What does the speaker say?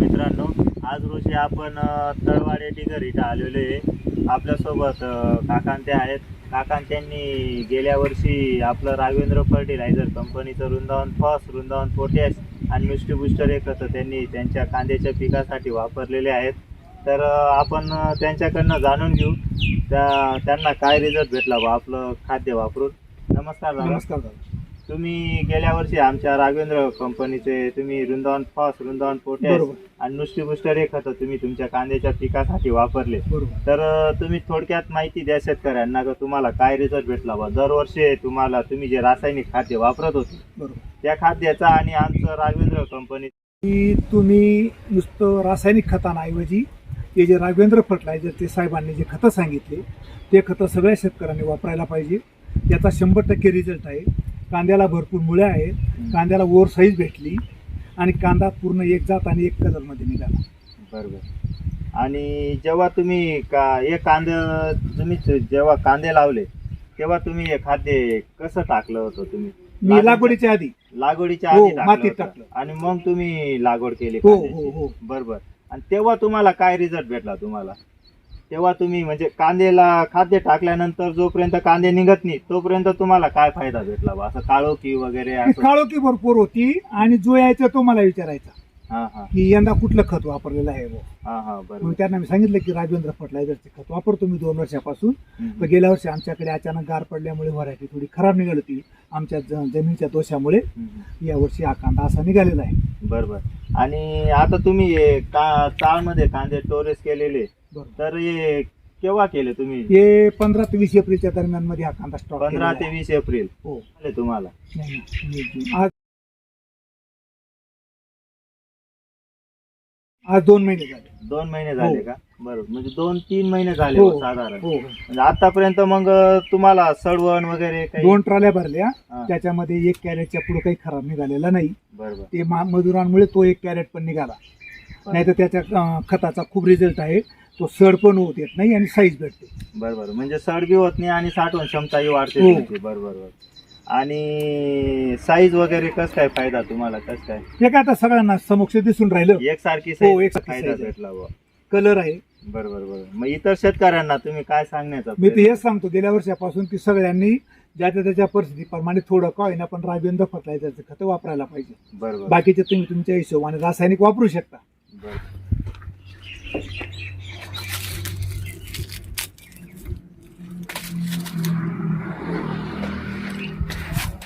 मित्रांनो आज रोजी आपण तळवाडे डिगर इथं आलेलो आहे. आपल्यासोबत काकांते आहेत. काकांत्यांनी गेल्या वर्षी आपलं राघवेंद्र फर्टिलायझर कंपनीचं वृंदावन फॉस वृंदावन पोटॅश आणि मिस्टी बुस्टर एकत्र त्यांनी त्यांच्या कांद्याच्या पिकासाठी वापरलेले आहेत. तर आपण त्यांच्याकडनं जाणून घेऊ. त्या त्यांना काय रिझल्ट भेटला बा आपलं खाद्य वापरून. नमस्कार नमस्कार दादा. तुम्ही गेल्या वर्षी आमच्या राघवेंद्र कंपनीचे तुम्ही वृंदावन फॉस वृंदावन पोटॅश बरोबर. आणि नुसती बुस्टर हे खतं तुम्ही तुमच्या कांद्याच्या पिकासाठी वापरले. बरोबर. तर अं, तुम्ही थोडक्यात माहिती द्या शेतकऱ्यांना का तुम्हाला काय रिझल्ट भेटला बा दरवर्षी तुम्हाला तुम्ही जे रासायनिक खाद्य वापरत होते बरोबर. त्या खाद्याचा आणि आमचं राघवेंद्र कंपनी की तुम्ही नुसतं रासायनिक खतांऐवजी ते जे राघवेंद्र फर्टिलायझर ते साहेबांनी जे खतं सांगितले ते खतं सगळ्या शेतकऱ्यांनी वापरायला पाहिजे. त्याचा शंभर टक्के रिझल्ट आहे. कांद्याला भरपूर मुळे आहेत. कांद्याला ओव्हर साईज भेटली आणि कांदा पूर्ण एक जात आणि एक कलरमध्ये निघाला. बरोबर. आणि जेव्हा तुम्ही का हे कांदे तुम्ही जेव्हा कांदे लावले तेव्हा हे हे खाद्य कसं टाकलं होतं तुम्ही? मी लागवडीच्या आधी. लागवडीच्या हो, आधी टाकलं मातीत होतं. टाकलं. आणि मग तुम्ही लागवड केली हो कांद्याची. हो. हो बरोबर. आणि तेव्हा तुम्हाला काय रिझल्ट भेटला तुम्हाला? तेव्हा तुम्ही म्हणजे कांद्याला खाद्य टाकल्यानंतर जोपर्यंत कांदे निघत नाही तोपर्यंत तुम्हाला काय फायदा भेटला बा? असं काळोखी वगैरे असं? काळोखी भरपूर होती आणि जो यायचा तो मला विचारायचा. हा हा. की यंदा कुठलं खत वापरलेलं आहे बुवा. हा हा मग बरोबर त्यांना मी सांगितलं की राजवेंद्र फर्टिलायझरचे खत वापरतो मी दोन वर्षापासून. हम्म. पण गेल्या वर्षी आमच्याकडे अचानक गार पडल्यामुळे व्हरायटी थोडी खराब निघाली होती. आमच्या ज- जमिनीच्या दोषामुळे हम्म. या वर्षी हा कांदा असा निघालेला आहे. बरोबर. आणि आता तुम्ही हे का चाळमध्ये कांदे स्टोरेज केलेले तर हे केव्हा केले तुम्ही? हे पंधरा ते वीस एप्रिलच्या दरम्यानमध्ये हा कांदा स्टॉक पंधरा ते वीस एप्रिल. हो. तुम्हाला? नाही, नाही, नाही. आज आज दोन महिने झाले. दोन महिने झाले हो. का? बरोबर. म्हणजे दोन तीन महिने झाले हो. हो साधारण. हो. हो. म्हणजे आतापर्यंत मग तुम्हाला सडवण वगैरे काही दोन ट्रॉल्या भरल्या. हा, त्याच्यामध्ये एक कॅरेटच्या पुढे काही खराब निघालेला नाही. बरोबर. ते मा- मजुरांमुळे तो एक कॅरेट पण निघाला. नाही तर त्याच्या अं, खताचा खूप रिझल्ट आहे. तो सड पण होत येत नाही आणि साईज भेटते. बरोबर म्हणजे सड बी होत नाही आणि साठवण क्षमताही वाढते हो. बरोबर बरोबर आणि साईज वगैरे कस काय फायदा तुम्हाला? कस काय? हे काय आता सगळ्यांना समक्ष दिसून राहिलं. एकसारखी हो, साईज एकसारखी फायदा size आहे. भेटला बुवा. कलर आहे. बरोबर बरोबर मग इतर शेतकऱ्यांना तुम्ही काय सांगण्याचा मी तर प्रयत्न- हेच सांगतो गेल्या वर्षापासून की सगळ्यांनी ज्याच्या त्याच्या परिस्थितीप्रमाणे थोडं का होईना पण राजवेंद्र फर्टिलायझरचं खतं वापरायला पाहिजे. बरोबर बाकीचे तुम्ही तुमच्या हिशोबाने रासायनिक वापरू शकता. बरोबर